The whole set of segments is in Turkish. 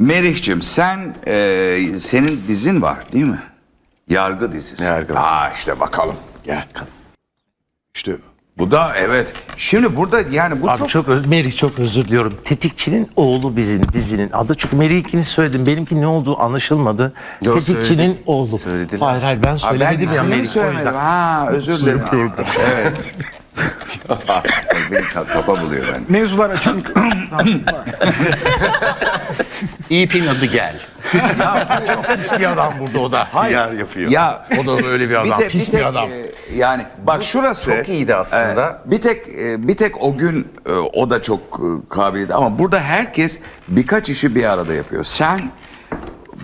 Merih'cim sen e, senin dizin var değil mi? Yargı dizisi. Yargı. Aa işte bakalım. Gel. İşte bu da evet. Şimdi burada yani bu Abi çok, çok, öz- Merih çok özür diliyorum. Tetikçinin oğlu bizim dizinin adı. Çünkü Merih'inkini söyledim. Benimki ne olduğu anlaşılmadı. Yok, Tetikçinin söyledik. oğlu. Söylediler. Hayır hayır ben Ha, ben söylemedim ya Merih. O söylemedim. yüzden. Ha özür dilerim. evet. Benim kafa buluyor ben. Mevzular açık. İpin adı gel. ya çok pis bir adam burada o da. Hayır yapıyor. Ya O da öyle bir adam. tek- pis bir, tek, adam. e, yani bak şurası çok iyiydi aslında. e, bir tek e, bir tek o gün e, o da çok e, kabiliydi ama burada herkes birkaç işi bir arada yapıyor. Sen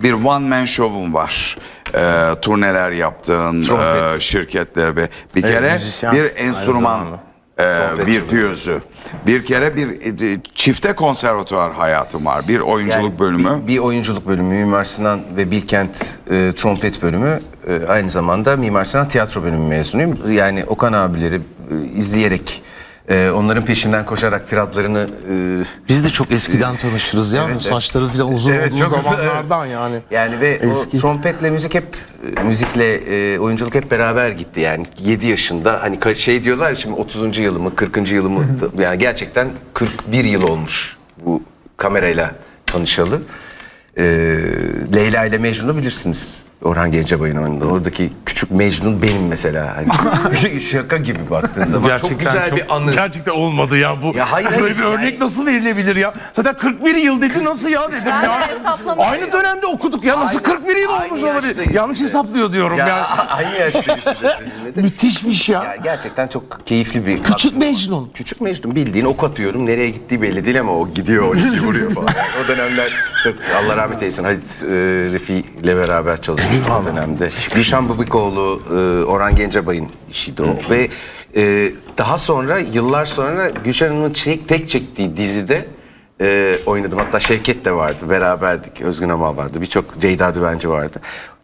bir one man show'un var. E, turneler yaptığın e, şirketler ve bir kere müzisyen bir aynı enstrüman zamanda. e, virtüözü. Bir kere bir e, çifte konservatuvar hayatım var. Bir oyunculuk Yani bölümü. Bir, bir oyunculuk bölümü, Mimar Sinan ve Bilkent e, trompet bölümü. E, aynı zamanda Mimar Sinan tiyatro bölümü mezunuyum. Yani Okan abileri e, izleyerek, e, onların peşinden koşarak tiratlarını... e, Biz de çok eskiden tanışırız ya. Evet, Saçları falan uzun Evet, olduğu çok uzun, zamanlardan yani. Yani ve Eski. o trompetle müzik hep e, müzikle e, oyunculuk hep beraber gitti. Yani 7 yaşında hani şey diyorlar şimdi 30. yılımı 40. yılımı yani gerçekten 41 yıl olmuş bu kamerayla tanışalı. E, Leyla ile Mecnun'u bilirsiniz. Orhan Gencebay'ın oynadığı. Oradaki küçük Mecnun benim mesela. Hani şaka gibi baktığın zaman. çok güzel bir anı. Gerçekten olmadı ya bu. Ya hayır, Böyle hayır, bir örnek yani- nasıl verilebilir ya? Zaten 41 yıl dedi nasıl ya dedim Ben ya. hesaplamadım. Aynı dönemde okuduk ya nasıl Aynı- 41 yıl aynı olmuş olabilir? yaştayız Yanlış işte. hesaplıyor diyorum ya. Ya, aynı yaştayız bir de seninle de. Müthişmiş ya. Ya gerçekten çok keyifli bir Küçük Mecnun. Küçük Mecnun bildiğin ok atıyorum. Nereye gittiği belli değil ama o gidiyor, o iki vuruyor falan. Yani o dönemler çok Allah rahmet eylesin. Halit e, Refi ile beraber çalışmıştım o dönemde. Gülşen Bubikoğlu, e, Orhan Gencebay'ın işiydi o. Ve e, daha sonra, yıllar sonra Gülşen Hanım'ın çek, tek çektiği dizide e, oynadım. Hatta Şevket de vardı, beraberdik. Özgün Amal vardı, birçok Ceyda Düvenci vardı.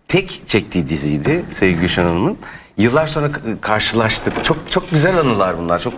Tek çektiği diziydi sevgili Gülşen Hanım'ın. Yıllar sonra karşılaştık. Çok çok güzel anılar bunlar. Çok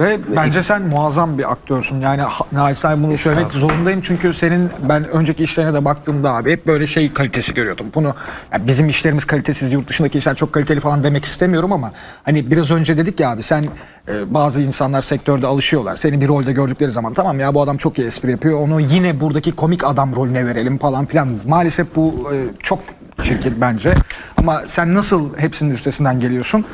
Ve bence sen muazzam bir aktörsün. Yani naçizane bunu söylemek zorundayım. Çünkü senin ben önceki işlerine de baktığımda abi hep böyle şey kalitesi görüyordum. Bunu yani bizim işlerimiz kalitesiz, yurt dışındaki işler çok kaliteli falan demek istemiyorum ama hani biraz önce dedik ya abi sen e, bazı insanlar sektörde alışıyorlar. Seni bir rolde gördükleri zaman tamam ya bu adam çok iyi espri yapıyor. Onu yine buradaki komik adam rolüne verelim falan filan. Maalesef bu e, çok çirkin bence. Ama sen nasıl hepsinin üstesinden geliyorsun?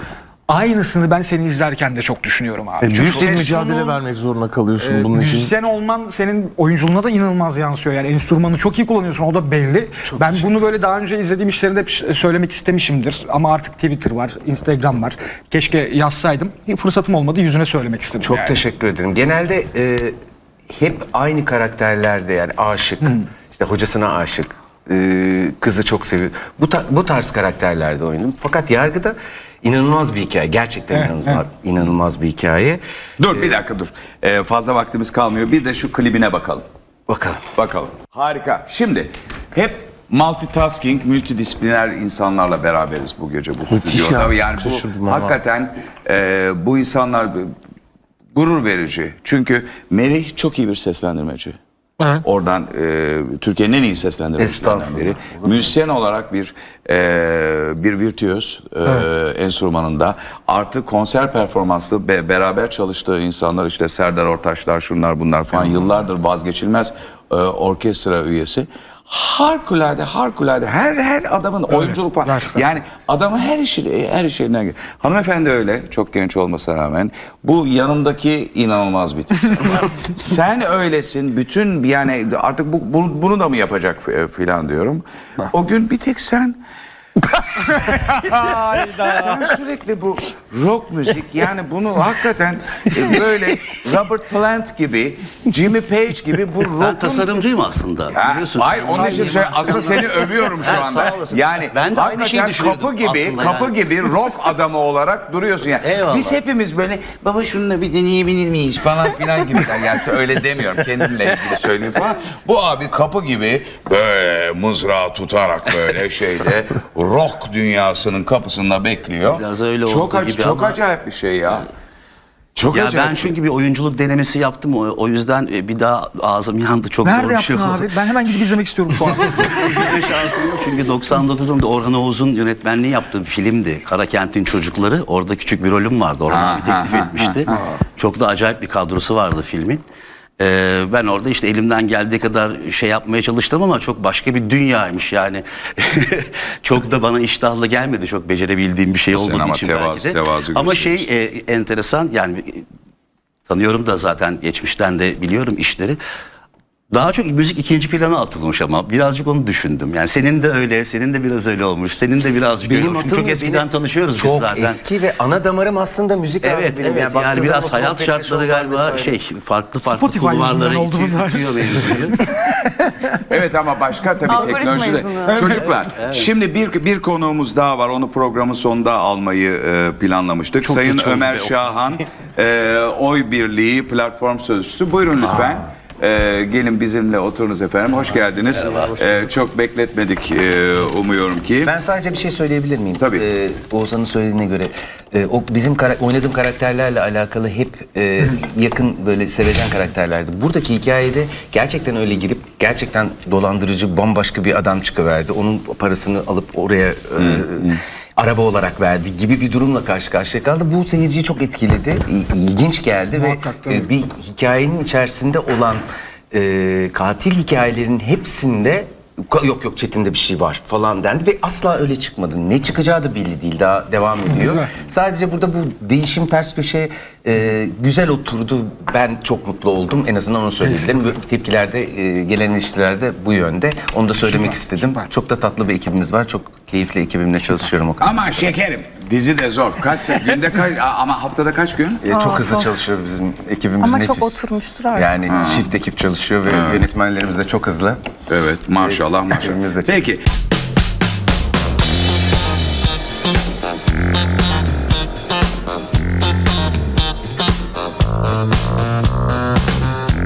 Aynısını ben seni izlerken de çok düşünüyorum abi. E, Çünkü büyük bir mücadele vermek zorunda kalıyorsun e, bunun için. Müzisyen olman senin oyunculuğuna da inanılmaz yansıyor. Yani enstrümanı çok iyi kullanıyorsun o da belli. ben bunu böyle daha önce izlediğim işlerinde söylemek istemişimdir. Ama artık Twitter var, Instagram var. Keşke yazsaydım. Fırsatım olmadı yüzüne söylemek istedim. çok yani. teşekkür ederim. Genelde e, hep aynı karakterlerde yani aşık, işte hocasına aşık, e, kızı çok seviyor. Bu ta- bu tarz karakterlerde oynadım. Fakat yargıda inanılmaz bir hikaye. Gerçekten Evet, inanılmaz, evet. inanılmaz bir hikaye. Dur bir dakika dur. Ee, fazla vaktimiz kalmıyor. Bir de şu klibine bakalım. Bakalım. Bakalım. Harika. Şimdi hep multitasking, multidisipliner insanlarla beraberiz bu gece bu Müthiş stüdyoda. ya, Yani bu hakikaten e, bu insanlar gurur verici. Çünkü Merih çok iyi bir seslendirmeci. Evet. Oradan e, Türkiye'nin en iyi seslendirmecilerinden biri. Müzisyen olarak bir e, bir virtüöz e, enstrümanında artı konser performansı be- beraber çalıştığı insanlar işte Serdar Ortaçlar şunlar bunlar falan yıllardır vazgeçilmez e, orkestra üyesi. Harikulade, harikulade. Her her adamın oyunculuk falan. gerçekten. Yani adamı her işi her işinden gel- Hanımefendi öyle çok genç olmasına rağmen bu yanındaki inanılmaz bir tip. Sen öylesin. Bütün yani artık bu, bu- bunu da mı yapacak f- filan diyorum. O gün bir tek sen sen sürekli bu rock müzik yani bunu hakikaten böyle Robert Plant gibi Jimmy Page gibi bu rock'un Ben tasarımcıyım aslında. Ha, biliyorsun. Hayır onun için söyle, aslında seni övüyorum şu Ha, anda. sağ olasın. Yani Ben de aynı şeyi kapı gibi aslında kapı yani. gibi rock adamı olarak duruyorsun yani. Eyvallah. Biz hepimiz böyle baba şununla bir deneyebilir miyiz falan filan gibi. Yani öyle demiyorum kendimle ilgili söyleyeyim falan. Bu abi kapı gibi böyle mızrağı tutarak böyle şeyde rock dünyasının kapısında bekliyor. Biraz öyle çok olduğu gibi Çok ama- acayip bir şey ya. Çok ya acayip. ben çünkü bir oyunculuk denemesi yaptım. O, o yüzden e, bir daha ağzım yandı. Çok Nerede zor bir yaptın şey oldu. abi? Ben hemen gidip izlemek istiyorum şu an. İzleme şansım yok çünkü 99'da Orhan Oğuz'un yönetmenliği yaptığı bir filmdi. Karakent'in Çocukları. Orada küçük bir rolüm vardı. Orhan Ha, abi teklif ha, ha, etmişti. Çok da acayip bir kadrosu vardı filmin. Ee, ben orada işte elimden geldiği kadar şey yapmaya çalıştım ama çok başka bir dünyaymış yani. çok da bana iştahlı gelmedi. Çok becerebildiğim bir şey Sen olmadığı ama için tevazu- belki de. tevazu ama şey e, enteresan yani tanıyorum da zaten geçmişten de biliyorum işleri. Daha çok müzik ikinci plana atılmış ama birazcık onu düşündüm. Yani senin de öyle, senin de biraz öyle olmuş. Senin de birazcık öyle Benim olmuş. Çok eskiden tanışıyoruz çok biz zaten. eski ve ana damarım aslında müzik abi Evet, benim. evet. Yani, baktığın zaman biraz o hayat şartları galiba vesaire. şey farklı farklı Spotify kulvarlara yüzünden oldu itiyor, bunlar. itiyor benziyor. Evet ama başka tabii Algoritma teknolojide. yüzünden. Çocuklar şimdi bir bir konuğumuz daha var. Onu programın sonunda almayı e, planlamıştık. Sayın geç oldu Ömer be. Şahan e, Oy Birliği platform sözcüsü. Buyurun lütfen. E, gelin bizimle oturunuz efendim. Hoş geldiniz. E, çok bekletmedik e, umuyorum ki. Ben sadece bir şey söyleyebilir miyim? Tabii. Ee, Oğuzhan'ın söylediğine göre e, o bizim kara- oynadığım karakterlerle alakalı hep e, yakın böyle sevecen karakterlerdi. Buradaki hikayede gerçekten öyle girip gerçekten dolandırıcı bambaşka bir adam çıkıverdi. Onun parasını alıp oraya e, araba olarak verdi gibi bir durumla karşı karşıya kaldı. Bu seyirciyi çok etkiledi. İ- ilginç geldi ve Muhakkak, tabii. e, bir hikayenin içerisinde olan e, katil hikayelerin hepsinde "Ka- yok yok Çetin'de bir şey var falan dendi ve asla öyle çıkmadı. Ne çıkacağı da belli değil daha devam ediyor. Sadece burada bu değişim ters köşe e, güzel oturdu. Ben çok mutlu oldum. En azından onu söyleyebilirim. Böyle Tepkilerde e, gelen eleştirilerde bu yönde. Onu da söylemek istedim. Çok da tatlı bir ekibimiz var. Çok keyifli ekibimle çalışıyorum o kadar. Aman şekerim. Dizi de zor. Kaç günde kaç ama haftada kaç gün? E, çok hızlı çalışıyor bizim ekibimiz Ama nefis. çok oturmuştur artık. Yani çift ekip çalışıyor ve yönetmenlerimiz de çok hızlı. Evet maşallah maşallah. Peki